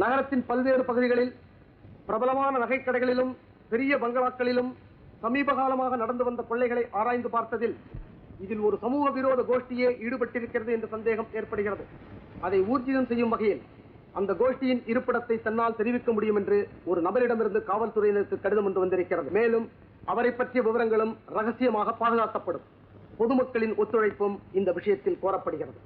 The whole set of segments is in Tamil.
நகரத்தின் பல்வேறு பகுதிகளில் பிரபலமான நகைக்கடைகளிலும் பெரிய பங்களாக்களிலும் சமீப காலமாக நடந்து வந்த கொள்ளைகளை ஆராய்ந்து பார்த்ததில் இதில் ஒரு சமூக விரோத கோஷ்டியே ஈடுபட்டிருக்கிறது என்ற சந்தேகம் ஏற்படுகிறது. அதை ஊர்ஜிதம் செய்யும் வகையில் அந்த கோஷ்டியின் இருப்பிடத்தை தன்னால் தெரிவிக்க முடியும் என்று ஒரு நபரிடமிருந்து காவல்துறையினருக்கு கடிதம் ஒன்று வந்திருக்கிறது. மேலும் அவரை பற்றிய விவரங்களும் ரகசியமாக பாதுகாக்கப்படும். பொதுமக்களின் ஒத்துழைப்பும் இந்த விஷயத்தில் கோரப்படுகிறது.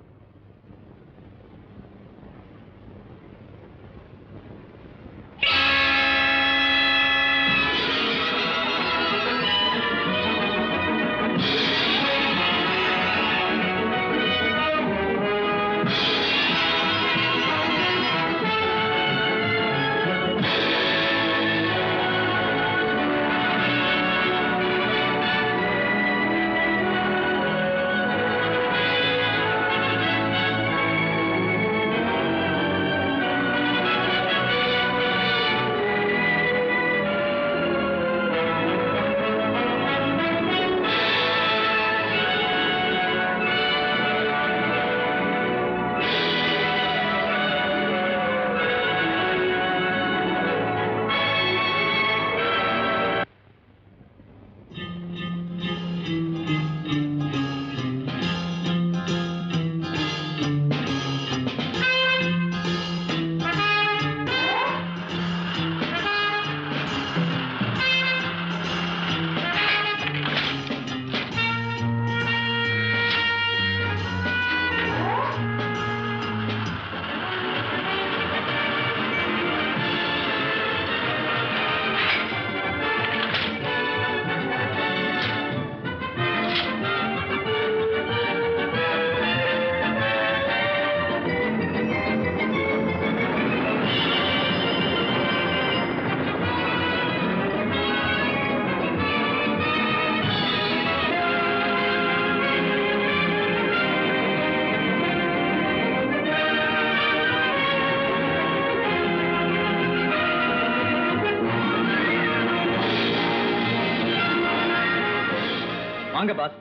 வாங்க பாஸ்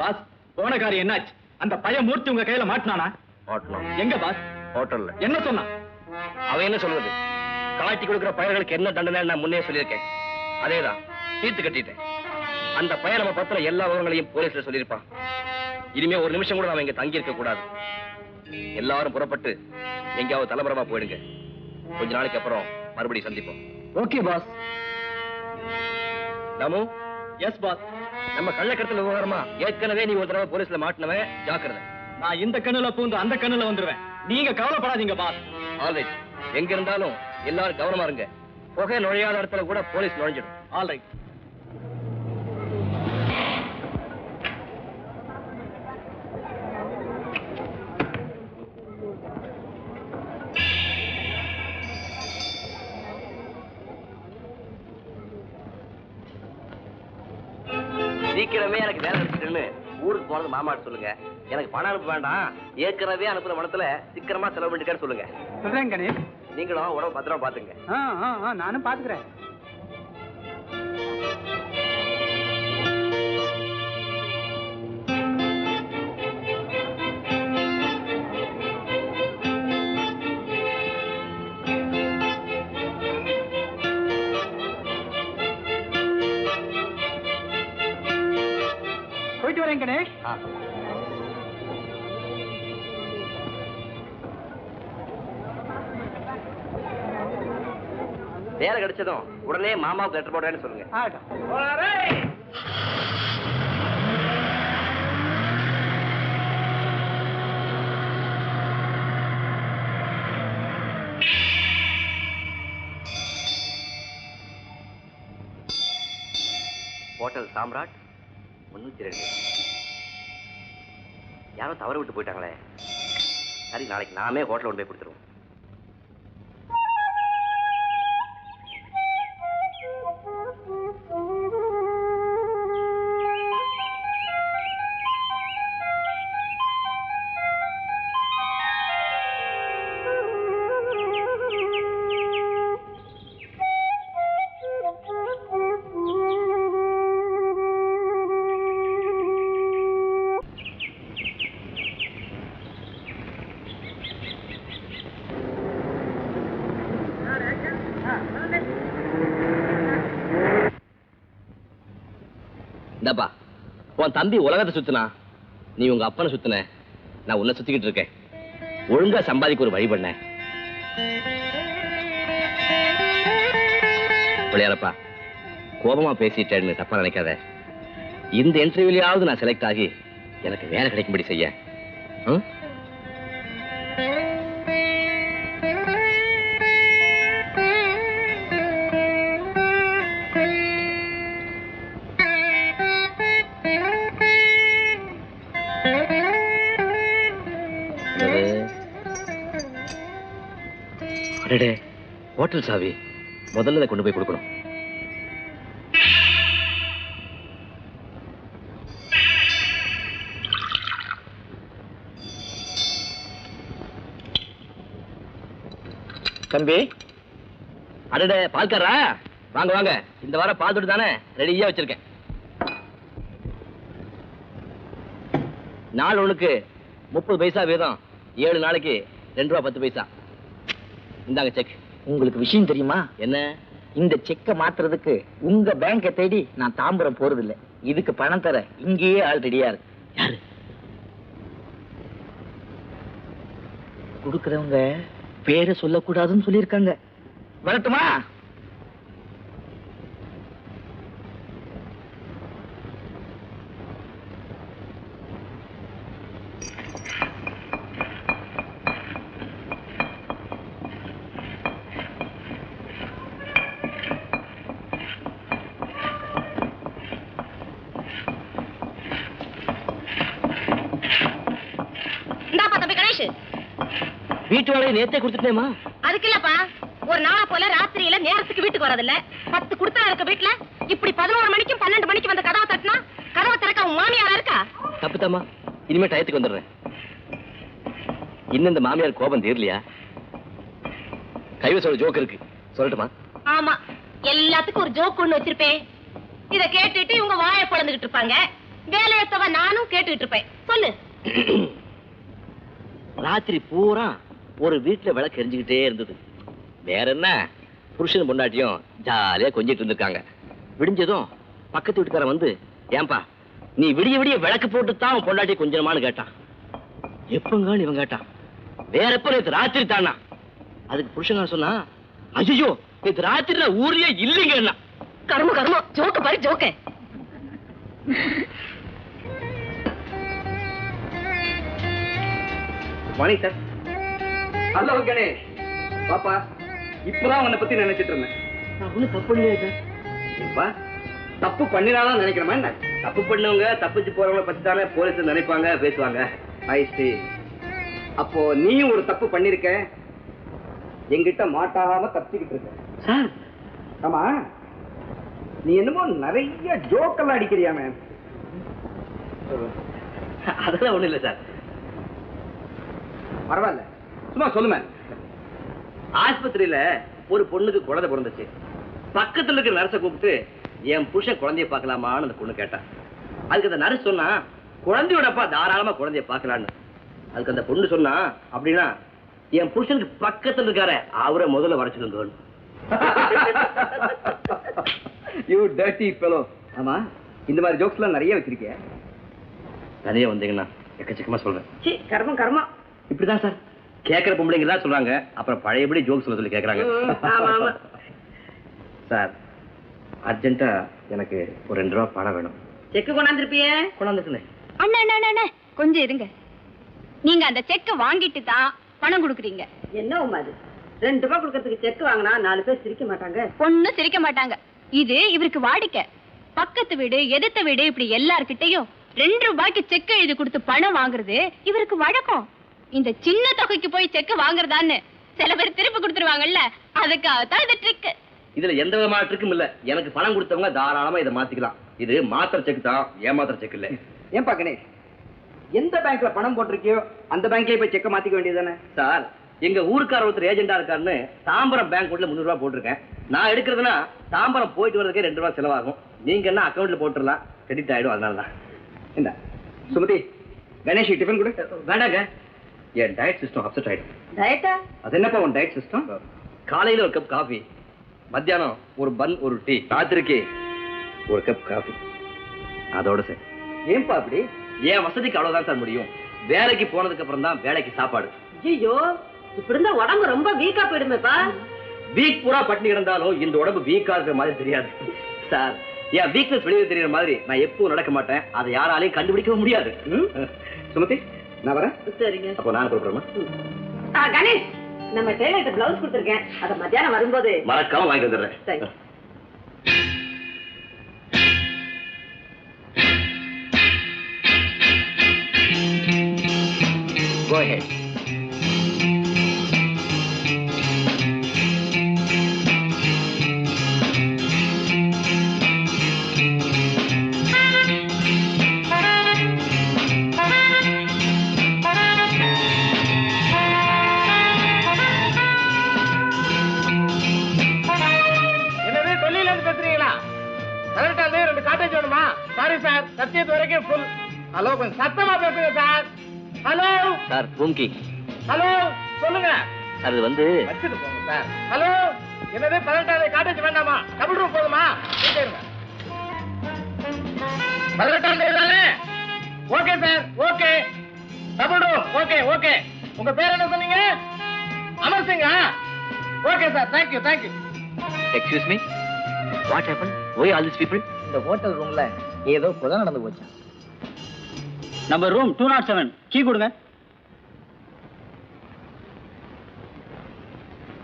பாஸ் போன காரியம் என்னாச்சு? அந்த பையன் மூர்த்தி உங்க கையில மாட்டினானா? மாட்டலாம் எங்க பாஸ் ஹோட்டல்ல. என்ன சொன்னான்? அவன் என்ன சொல்றது காட்டி கொடுக்கிற பயல்களுக்கு என்ன தண்டனை நான் முன்னே சொல்லியிருக்கேன். அதேதான் தீர்த்து கட்டிட்டேன். அந்த பையன் நம்ம பத்திர எல்லா விவரங்களையும் போலீஸ்ல சொல்லியிருப்பான். இனிமே ஒரு நிமிஷம் கூட நாம இங்க தங்கி இருக்க கூடாது. எல்லாரும் புறப்பட்டு எங்கேயாவது தலைமுறமா போயிடுங்க. கொஞ்ச நாளைக்கு அப்புறம் மறுபடியும் சந்திப்போம். ஓகே பாஸ் நமு எஸ் பாஸ் நம்ம கள்ளக்கடத்தல் விவகாரமா? ஏற்கனவே நீ ஒரு தடவை போலீஸ்ல மாட்டினவன் ஜாக்கிரதை. நான் இந்த கண்ணுல பூந்து அந்த கண்ணுல வந்துருவேன். நீங்க கவலைப்படாதீங்க பாஸ் ஆல்ரைட் எங்க இருந்தாலும் எல்லாரும் கவனமா இருங்க. புகை நுழையாத இடத்துல கூட போலீஸ் நுழைஞ்சிடும். ஆல் சீக்கிரமே எனக்கு வேலை கிடைச்சிட்டுன்னு ஊருக்கு போனது மாமாட்டு சொல்லுங்க. எனக்கு பணம் அனுப்ப வேண்டாம். ஏற்கனவே அனுப்புற பணத்துல சீக்கிரமா செலவு பண்ணிட்டேன்னு சொல்லுங்க. சொல்றேன் கணேஷ். நீங்களும் உடம்பு பத்திரமா பாத்துங்க நானும் பாத்துக்கிறேன் போயிட்டு வரேன் கணேஷ். வேலை கிடைச்சதும் உடனே மாமாவுக்கு லெட்டர் போடுறேன்னு சொல்லுங்க. ஹோட்டல் சாம்ராட். முன்னூற்றி ரெண்டு. யாரோ தவறு விட்டு போயிட்டாங்களே. சரி நாளைக்கு நாமே ஹோட்டலில் கொண்டு போய் கொடுத்துருவோம். இந்தாப்பா உன் தம்பி உலகத்தை சுத்தினா நீ உங்க அப்பனை சுத்தின நான் உன்னை சுத்திக்கிட்டு இருக்கேன். ஒழுங்கா சம்பாதிக்க ஒரு வழி பண்ண. விளையாடப்பா கோபமா பேசிட்டேன்னு தப்பா நினைக்காத. இந்த இன்டர்வியூலயாவது நான் செலக்ட் ஆகி எனக்கு வேலை கிடைக்கும்படி செய்ய. ம்? அடடே ஹோட்டல் சாவி. முதல்ல அதை கொண்டு போய் கொடுக்கணும். தம்பி அடடே பால்காரா வாங்க வாங்க. இந்த வாரம் பால் தொட்டு தானே ரெடியா வச்சிருக்கேன். நாள் ஒண்ணுக்கு முப்பது பைசா வீதம் ஏழு நாளைக்கு ரெண்டு ரூபா பத்து பைசா. இந்தாங்க செக் உங்களுக்கு விஷயம் தெரியுமா? என்ன? இந்த செக்கை மாத்துறதுக்கு உங்க பேங்கை தேடி நான் தாம்பரம் போறது இல்லை இதுக்கு பணம் தர இங்கேயே ஆள் ரெடியா இருக்கு. யாரு? கொடுக்கறவங்க பேரை சொல்லக்கூடாதுன்னு சொல்லியிருக்காங்க. வரட்டுமா இந்தாப்பா தம்பி கணேஷ் வீட்டு வேலையை நேத்தே கொடுத்துட்டேமா அதுக்கு இல்லப்பா ஒரு நாளா போல ராத்திரியில நேரத்துக்கு வீட்டுக்கு வரதில்ல. பத்து குடுத்தா இருக்க வீட்டுல இப்படி பதினோரு மணிக்கும் பன்னெண்டு மணிக்கு வந்து கதவை தட்டினா கதவை திறக்க உன் மாமியாரா இருக்கா? தப்புதாம்மா. இனிமே டயத்துக்கு வந்துடுறேன். இன்னும் இந்த மாமியார் கோபம் தீரலையா? கைவசோட ஜோக் இருக்கு. சொல்லட்டுமா? ஆமா. எல்லாத்துக்கும் ஒரு ஜோக் ஒண்ணு வச்சிருப்பேன் இத கேட்டுட்டு இவங்க வாயை பொழந்துகிட்டு இருப்பாங்க. வேலையத்தவ நானும் கேட்டுக்கிட்டு இருப்பேன். சொல்லு. ராத்திரி பூரா ஒரு வீட்டுல விளக்கு எரிஞ்சுக்கிட்டே இருந்தது. வேற என்ன? புருஷன் பொண்டாட்டியும் ஜாலியா கொஞ்சிட்டு இருந்திருக்காங்க. விடிஞ்சதும் பக்கத்து வீட்டுக்காரன் வந்து ஏன்பா நீ விடிய விடிய விளக்கு போட்டு தான் பொண்டாட்டி கொஞ்சமானு கேட்டான். எப்பங்கான்னு இவன் கேட்டான். வேற எப்ப நேத்து ராத்திரி தானா? அதுக்கு புருஷன் சொன்னா ஐயோ நேத்து ராத்திரி நான் ஊர்லயே இல்லைங்க கர்ம கர்மம் ஜோக்க பாரு ஜோக்க. Mani sir hello Ganesh. பாப்பா இப்பதான் உன்னை பத்தி நினைச்சிட்டு இருந்தேன். நான் தப்பு இல்லையே தப்பு பண்ணினாலும் நினைக்கிறமா என்ன? தப்பு பண்ணவங்க தப்பிச்சு போறவங்கள பத்தி தானே போலீஸ் நினைப்பாங்க பேசுவாங்க. ஐ see. அப்போ நீயும் ஒரு தப்பு பண்ணிருக்க? என்கிட்ட மாட்டாம தப்பிச்சுக்கிட்டு இருக்க. சார். ஆமா. நீ என்னமோ நிறைய ஜோக்கெல்லாம் அடிக்கிறியாமே அதெல்லாம் ஒண்ணும் இல்ல சார். பரவாயில்ல. சும்மா சொல்லுமே. ஆஸ்பத்திரியில ஒரு பொண்ணுக்கு குழந்தை பிறந்துச்சு. பக்கத்துல இருக்கிற நர்ஸை கூப்பிட்டு என் புருஷன் குழந்தைய பார்க்கலாமான்னு அந்த பொண்ணு கேட்டா. அதுக்கு அந்த நர்ஸ் சொன்னா குழந்தையோடப்பா தாராளமா குழந்தைய பார்க்கலான்னு. அதுக்கு அந்த பொண்ணு சொன்னா அப்படின்னா என் புருஷனுக்கு பக்கத்துல இருக்காரு அவரை முதல்ல வரைச்சிருந்தோம் யூ டர்ட்டி ஃபெலோ ஆமா இந்த மாதிரி ஜோக்ஸ்லாம் நிறைய வச்சிருக்கிய. தனியா வந்தீங்கன்னா எக்கச்சக்கமா சொல்றேன். சி கர்மம் கர்மம். இப்படிதான் சார். கேட்கிற பொம்பளைங்க தான் சொல்றாங்க. அப்புறம் பழையபடி ஜோக் சொல்ல சொல்லி ஆமா சார் அர்ஜென்ட்டா எனக்கு ஒரு ரெண்டு ரூபா பணம் வேணும். செக்கு கொண்டாந்துருப்பியே? கொண்டாந்துட்டுனே அண்ணா அண்ணா, அண்ணா அண்ணா. கொஞ்சம் இருங்க. நீங்க அந்த செக்க வாங்கிட்டு தான் பணம் கொடுக்குறீங்க. என்ன உமா அது ரெண்டு ரூபாய் கொடுக்கறதுக்கு செக் வாங்கினா நாலு பேர் சிரிக்க மாட்டாங்க? ஒண்ணும் சிரிக்க மாட்டாங்க. இது இவருக்கு வாடிக்கை. பக்கத்து வீடு எதிர்த்த வீடு இப்படி எல்லார்கிட்டயும் ரெண்டு ரூபாய்க்கு செக் எழுதி கொடுத்து பணம் வாங்குறது இவருக்கு வழக்கம். இந்த சின்ன தொகைக்கு போய் செக் வாங்குறதான்னு சில பேர் திருப்பி கொடுத்துருவாங்கல்ல அதுக்காகத்தான் இந்த ட்ரிக் இதுல எந்த விதமான ட்ரிக்கும் இல்ல. எனக்கு பணம் கொடுத்தவங்க தாராளமா இதை மாத்திக்கலாம். இது மாத்திர செக் தான் ஏமாத்திர செக் இல்ல. ஏன்பா கணேஷ் எந்த பேங்க்ல பணம் போட்டிருக்கியோ அந்த பேங்க்லயே போய் செக்க மாத்திக்க வேண்டியதுதானே? சார் எங்க ஊருக்கார ஒருத்தர் ஏஜென்டா இருக்காருன்னு தாம்பரம் பேங்க் உள்ள முந்நூறு போட்டிருக்கேன். நான் எடுக்கிறதுனா தாம்பரம் போயிட்டு வரதுக்கே ரெண்டு ரூபாய் செலவாகும். நீங்க என்ன அக்கௌண்ட்ல போட்டுடலாம் கிரெடிட் ஆயிடும் அதனால தான் இந்த சுமதி கணேஷ் டிஃபன் கொடு. வேண்டாங்க. என் டயட் சிஸ்டம் அப்செட் ஆயிடும். டயட்டா அது என்னப்பா உன் டயட் சிஸ்டம் காலையில ஒரு கப் காஃபி மத்தியானம் ஒரு பன் ஒரு டீ ராத்திரிக்கு ஒரு கப் காஃபி அதோட சரி. ஏன்பா அப்படி? என் வசதிக்கு அவ்வளவுதான் சார் முடியும். வேலைக்கு போனதுக்கு அப்புறம் தான் வேலைக்கு சாப்பாடு. ஐயோ இப்படி இருந்தா உடம்பு ரொம்ப வீக்கா போயிடுமேப்பா. வீக் பூரா பட்டினி இருந்தாலும் இந்த உடம்பு வீக்கா இருக்கிற மாதிரி தெரியாது. சார் என் வீக்னஸ் வெளியே தெரியற மாதிரி நான் எப்பவும் நடக்க மாட்டேன். அதை யாராலையும் கண்டுபிடிக்கவும் முடியாது? சுமதி நான் வரேன். சரிங்க. அப்போ நான் கொடுக்குறேமா கணேஷ் நம்ம டெய்லர்ட்ட பிளவுஸ் கொடுத்துருக்கேன். அத மத்தியானம் வரும்போது மறக்காம வாங்கிட்டு வந்துடுறேன். Go ahead. சார் சத்தியத்து வரைக்கும் ஃபுல் ஹலோ கொஞ்சம் சத்தமா பேசுங்க sir. Hello sir room key hello சொல்லுங்க. சார் இது வந்து வச்சுட்டு போங்க சார். ஹலோ என்னது பதினெட்டாவது காட்டேஜ் வேண்டாமா? டபுள் ரூம் போதுமா? தானே okay sir. Okay double room okay okay உங்க பேர் என்ன சொன்னீங்க? அமர் சிங்கா? Okay sir. Thank you thank you excuse me what happen why all this people இந்த ஹோட்டல் ரூம்ல ஏதோ புதை நடந்து போச்சு? நம்ம room two nought seven key கொடுங்க.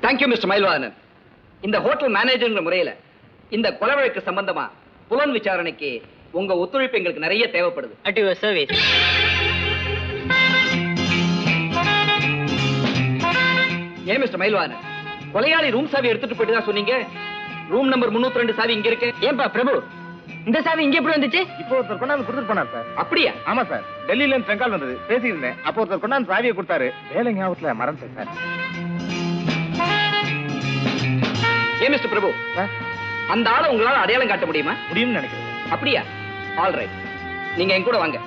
தேங்க்யூ மிஸ்டர் மயில்வாதனன் இந்த ஹோட்டல் மேனேஜர்ன்ற முறையில இந்த கொலை வழக்கு சம்பந்தமா புலன் விசாரணைக்கு உங்க ஒத்துழைப்பு எங்களுக்கு நிறைய தேவைப்படுது. அட் யுவர் சர்வீஸ் ஏன் மிஸ்டர் மயில்வாதனன் கொலையாளி ரூம் சாவி எடுத்துட்டு போயிட்டு தான் சொன்னீங்க. ரூம் நம்பர் முன்னூத்தி ரெண்டு சாவி இங்க இருக்கு. ஏன்பா பிரபு? இந்த சாவி இங்க எப்படி வந்துச்சு? இப்போ ஒருத்தர் கொண்டாந்து கொடுத்துட்டு போனார் சார். அப்படியா? ஆமா சார். டெல்லியில இருந்து செங்கால் வந்தது. பேசியிருந்தேன். அப்போ ஒருத்தர் கொண்டாந்து சாவியை கொடுத்தாரு. வேலை ஞாபகத்துல மறந்துட்டேன் சார். ஏன் மிஸ்டர் பிரபு? அந்த ஆளை உங்களால அடையாளம் காட்ட முடியுமா? முடியும்னு நினைக்கிறேன் அப்படியா? ஆல் ரைட் நீங்க என் கூட வாங்க.